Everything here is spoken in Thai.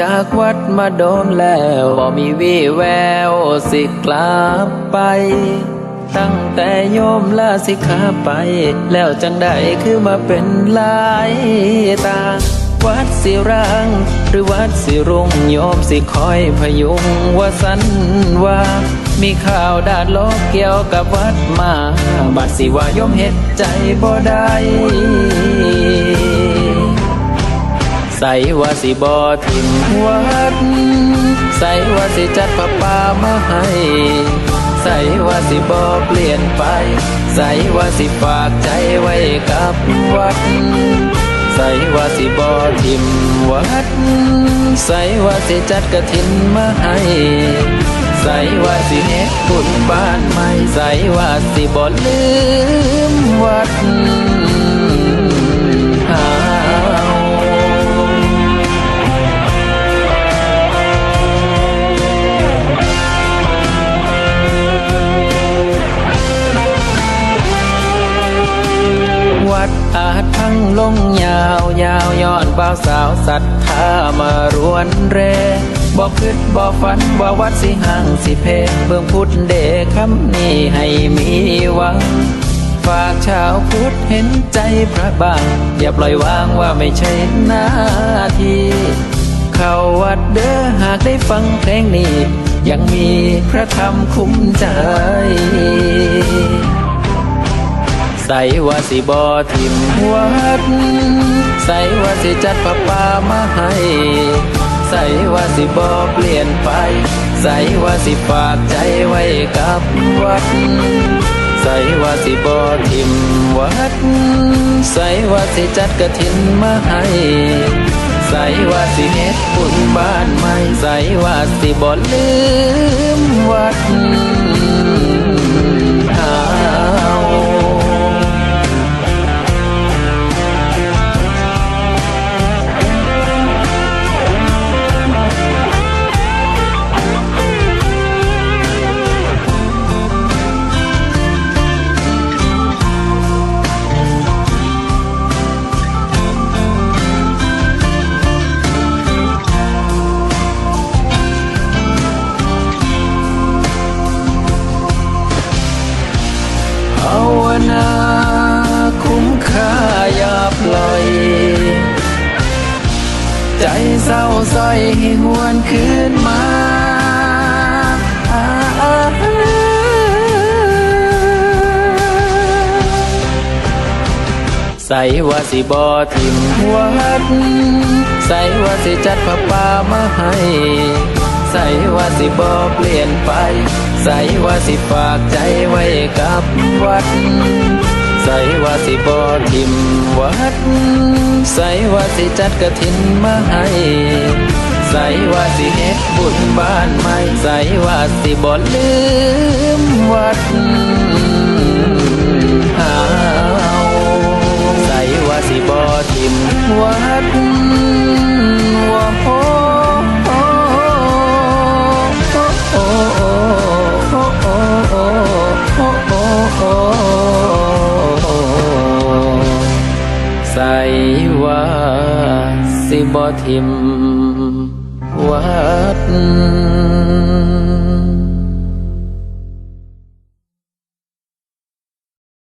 จากวัดมาโดนแล้วบ่มีวี่แววสิกลับไป ตั้งแต่โยมลาสิกขาไป แล้วจังได้คือมาเป็นลายตาวัดสิรัง หรือวัดสิรุงโยมสิคอยพยุงว่าสันว่า มีข่าวดาดลกเกี่ยวกับวัดมา บัดสิว่าโยมเฮ็ดใจบ่ได้ ใส่ว่าสิบอทิมวัด ใส่ว่าสิจัดประปามาให้ใส่ว่าสิบอเปลี่ยนไป ใส่ว่าสิฝากใจไว้กับวัด ใส่ว่าสิบอทิมวัด ใส่ว่าสิจัดกระถินมาให้ใส่ว่าสิเฮ็ดบุญบ้านใหม่ใส่ว่าสิบ่ลืมวัด อาจพังลงยาวยาวย้อนบ่าวสาวศรัทธามารวนเรบอกคิดบอกฝันว่าวัดสิห่างสิเพเบิ่งพุทธเดคำนี้ให้มีหวัง ฝากชาวพุทธเห็นใจพระบาง อย่าปล่อยวางว่าไม่ใช่หน้าที่ เข้าวัดเด้อหากได้ฟังเพลงนี้ ยังมีพระธรรมคุ้มใจ ใส่ว่าสิบอทิมวัด ใส่ว่าสิจัดประปามาให้ ใส่ว่าสิบอเปลี่ยนไป ใส่ว่าสิฝากใจไว้กับวัด ใส่ว่าสิบอทิมวัด ใส่ว่าสิจัดกระถินมาให้ใส่ว่าสิเฮ็ดบุญบ้านใหม่ใส่ว่าสิบ่ลืมวัด ใจเศร้าซอยให้หวนคืนมาใส่ว่าสิบอทิมวัด ใส่ว่าสิจัดผ้าป่ามาให้ ใส่ว่าสิบอเปลี่ยนไป ใส่ว่าสิฝากใจไว้กับวัด ใส่ว่าสิบอทิมวัด ใส่ว่าสิจัดกระถินมาให้ใส่ว่าสิเฮ็ดบุญบ้านใหม่ใส่ว่าสิบ่ลืมวัด บ่ทิมวัด